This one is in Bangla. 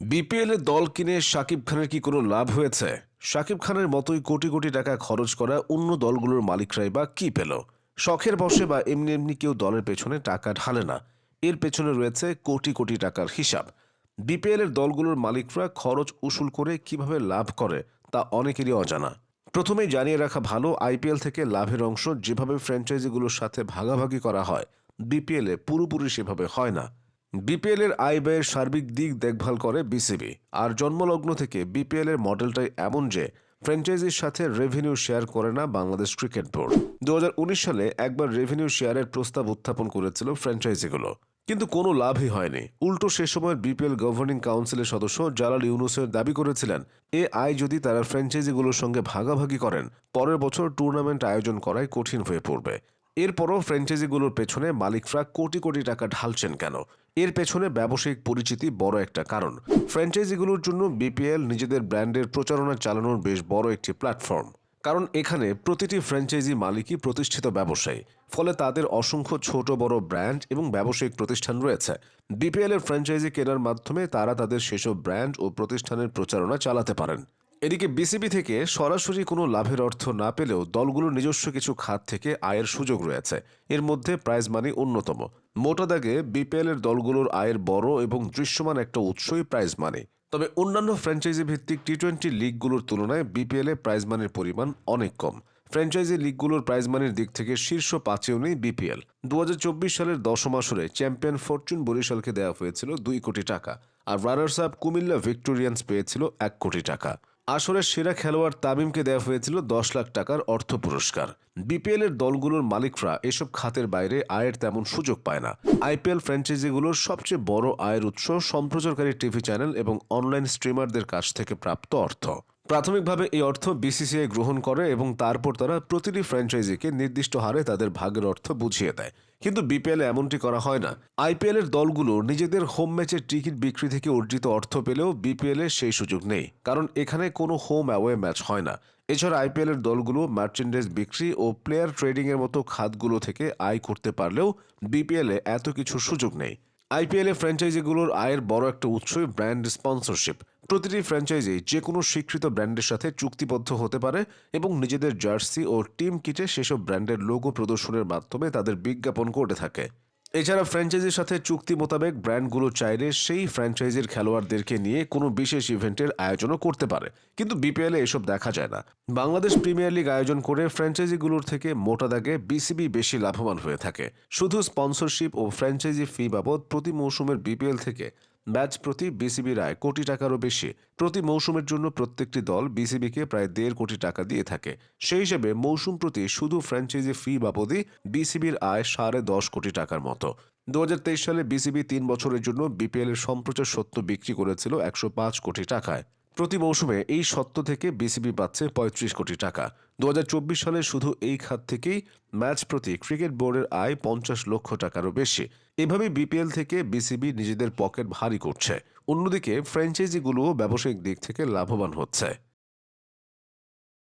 বিপিএল এ দল কিনে শাকিব খানের কি কোনো লাভ হয়েছে? শাকিব খানের মতোই কোটি কোটি টাকা খরচ করা অন্য দলগুলোর মালিকরাই বা কি পেল? শখের বসে বা এমনি এমনি কেউ দলের পেছনে টাকা ঢালে না। এর পেছনে রয়েছে কোটি কোটি টাকার হিসাব। বিপিএল এর দলগুলোর মালিকরা খরচ উসুল করে কীভাবে লাভ করে, তা অনেকেরই অজানা। প্রথমেই জানিয়ে রাখা ভালো, আইপিএল থেকে লাভের অংশ যেভাবে ফ্র্যাঞ্চাইজিগুলোর সাথে ভাগাভাগি করা হয়, বিপিএলে পুরোপুরি সেভাবে হয় না। বিপিএল এর আয় ব্যয়ের সার্বিক দিক দেখভাল করে বিসিবি। আর জন্মলগ্ন থেকে বিপিএল এর মডেলটাই এমন যে, ফ্র্যাঞ্চাইজির সাথে রেভিনিউ শেয়ার করে না বাংলাদেশ ক্রিকেট বোর্ড। দু হাজার উনিশ সালে একবার রেভিনিউ শেয়ারের প্রস্তাব উত্থাপন করেছিল ফ্র্যাঞ্চাইজিগুলো। কিন্তু কোনো লাভই হয়নি। উল্টো সে সময়ের বিপিএল গভর্নিং কাউন্সিলের সদস্য জালাল ইউনুসের দাবি করেছিলেন, এ আয় যদি তারা ফ্র্যাঞ্চাইজিগুলোর সঙ্গে ভাগাভাগি করেন, পরের বছর টুর্নামেন্ট আয়োজন করাই কঠিন হয়ে পড়বে। এরপরও ফ্র্যাঞ্চাইজিগুলোর পেছনে মালিকরা কোটি কোটি টাকা ঢালছেন কেন? এর পেছনে ব্যবসায়িক পরিচিতি বড় একটা কারণ। ফ্র্যাঞ্চাইজিগুলোর জন্য বিপিএল নিজেদের ব্র্যান্ডের প্রচারণা চালানোর বেশ বড় একটি প্ল্যাটফর্ম কারণ এখানে প্রতিটি ফ্র্যাঞ্চাইজি মালিকই প্রতিষ্ঠিত ব্যবসায়ী। ফলে তাদের অসংখ্য ছোট, বড় ব্র্যান্ড এবং ব্যবসায়িক প্রতিষ্ঠান রয়েছে। বিপিএল এর ফ্র্যাঞ্চাইজি কেনার মাধ্যমে তারা তাদের সেসব ব্র্যান্ড ও প্রতিষ্ঠানের প্রচারণা চালাতে পারেন। এদিকে বিসিবি থেকে সরাসরি কোনো লাভের অর্থ না পেলেও দলগুলোর নিজস্ব কিছু খাত থেকে আয়ের সুযোগ রয়েছে। এর মধ্যে প্রাইজ মানি অন্যতম। মোটা দাগে বিপিএল এর দলগুলোর আয়ের বড় এবং দৃশ্যমান একটা উৎসই প্রাইজ মানি। তবে অন্যান্য ফ্র্যাঞ্চাইজি ভিত্তিক টি টোয়েন্টি লিগগুলোর তুলনায় বিপিএল প্রাইজ মানির পরিমাণ অনেক কম। ফ্র্যাঞ্চাইজি লিগগুলোর প্রাইজ মানির দিক থেকে শীর্ষ পাঁচেও নেই বিপিএল। দু হাজার চব্বিশ সালের দশম আসরে চ্যাম্পিয়ন ফরচুন বরিশালকে দেওয়া হয়েছিল দুই কোটি টাকা। আর রানার্স আপ কুমিল্লা ভিক্টোরিয়ান্স পেয়েছিল এক কোটি টাকা। আসরের সেরা খেলোয়াড় তামিমকে দেওয়া হয়েছিল দশ লাখ টাকার অর্থ পুরস্কার। বিপিএল এর দলগুলোর মালিকরা এসব খাতের বাইরে আয়ের তেমন সুযোগ পায় না। আইপিএল ফ্র্যাঞ্চাইজিগুলোর সবচেয়ে বড় আয়ের উৎস সম্প্রচারকারী টিভি চ্যানেল এবং অনলাইন স্ট্রিমারদের কাছ থেকে প্রাপ্ত অর্থ। প্রাথমিকভাবে এই অর্থ বিসিসিআই গ্রহণ করে এবং তারপর তারা প্রতিটি ফ্র্যাঞ্চাইজিকে নির্দিষ্ট হারে তাদের ভাগের অর্থ বুঝিয়ে দেয়। কিন্তু বিপিএল এমনটি করা হয় না। আইপিএল এর দলগুলো নিজেদের হোম ম্যাচের টিকিট বিক্রি থেকে অর্জিত অর্থ পেলেও বিপিএল সেই সুযোগ নেই। কারণ এখানে কোনো হোম অ্যাওয়ে ম্যাচ হয় না। এছাড়া আইপিএল এর দলগুলো মার্চেন্ডাইজ বিক্রি ও প্লেয়ার ট্রেডিং এর মতো খাতগুলো থেকে আয় করতে পারলেও বিপিএল এত কিছু সুযোগ নেই। আইপিএল ফ্র্যাঞ্চাইজিগুলোর আয়ের বড় একটা উৎসই ব্র্যান্ড স্পন্সরশিপ প্রতিটি ফ্র্যাঞ্চাইজি যে কোনো স্বীকৃত ব্র্যান্ডের সাথে চুক্তিবদ্ধ হতে পারে এবং নিজেদের জার্সি ও টিম কিটে সেসব ব্র্যান্ডের লোগো প্রদর্শনের মাধ্যমে তাদের বিজ্ঞাপন করে থাকে। এছাড়া ফ্র্যাঞ্চাইজির সাথে চুক্তি মোতাবেক ব্র্যান্ডগুলো চাইলে সেই ফ্র্যাঞ্চাইজির খেলোয়াড়দেরকে নিয়ে কোনো বিশেষ ইভেন্টের আয়োজনও করতে পারে। কিন্তু বিপিএলে এসব দেখা যায় না। বাংলাদেশ প্রিমিয়ার লিগ আয়োজন করে ফ্র্যাঞ্চাইজিগুলোর থেকে মোটা দাগে বিসিবি বেশি লাভবান হয়ে থাকে। শুধু স্পন্সরশিপ ও ফ্র্যাঞ্চাইজি ফি বাবদ প্রতি মৌসুমের বিপিএল থেকে ম্যাচ প্রতি বিসিবি রায় কোটি টাকারও বেশি। প্রতি মৌসুমের জন্য প্রত্যেকটি দল বিসিবিকে প্রায় দেড় কোটি টাকা দিয়ে থাকে। সেই হিসেবে মৌসুম প্রতি শুধু ফ্র্যাঞ্চাইজি ফি বাবদই বিসিবির আয় সাড়ে দশ কোটি টাকার মতো। দু হাজার তেইশ সালে বিসিবি তিন বছরের জন্য বিপিএল এর সম্প্রচার সত্য বিক্রি করেছিল একশো পাঁচ কোটি টাকায়। প্রতি মৌসুমে এই সত্য থেকে বিসিবি পাচ্ছে পঁয়ত্রিশ কোটি টাকা। দু হাজার চব্বিশ সালে শুধু এই খাত থেকেই ম্যাচ প্রতি ক্রিকেট বোর্ডের আয় পঞ্চাশ লক্ষ টাকারও বেশি। এভাবে বিপিএল থেকে বিসিবি নিজেদের পকেট ভারী করছে। অন্যদিকে ফ্র্যাঞ্চাইজিগুলোও ব্যবসায়িক দিক থেকে লাভবান হচ্ছে।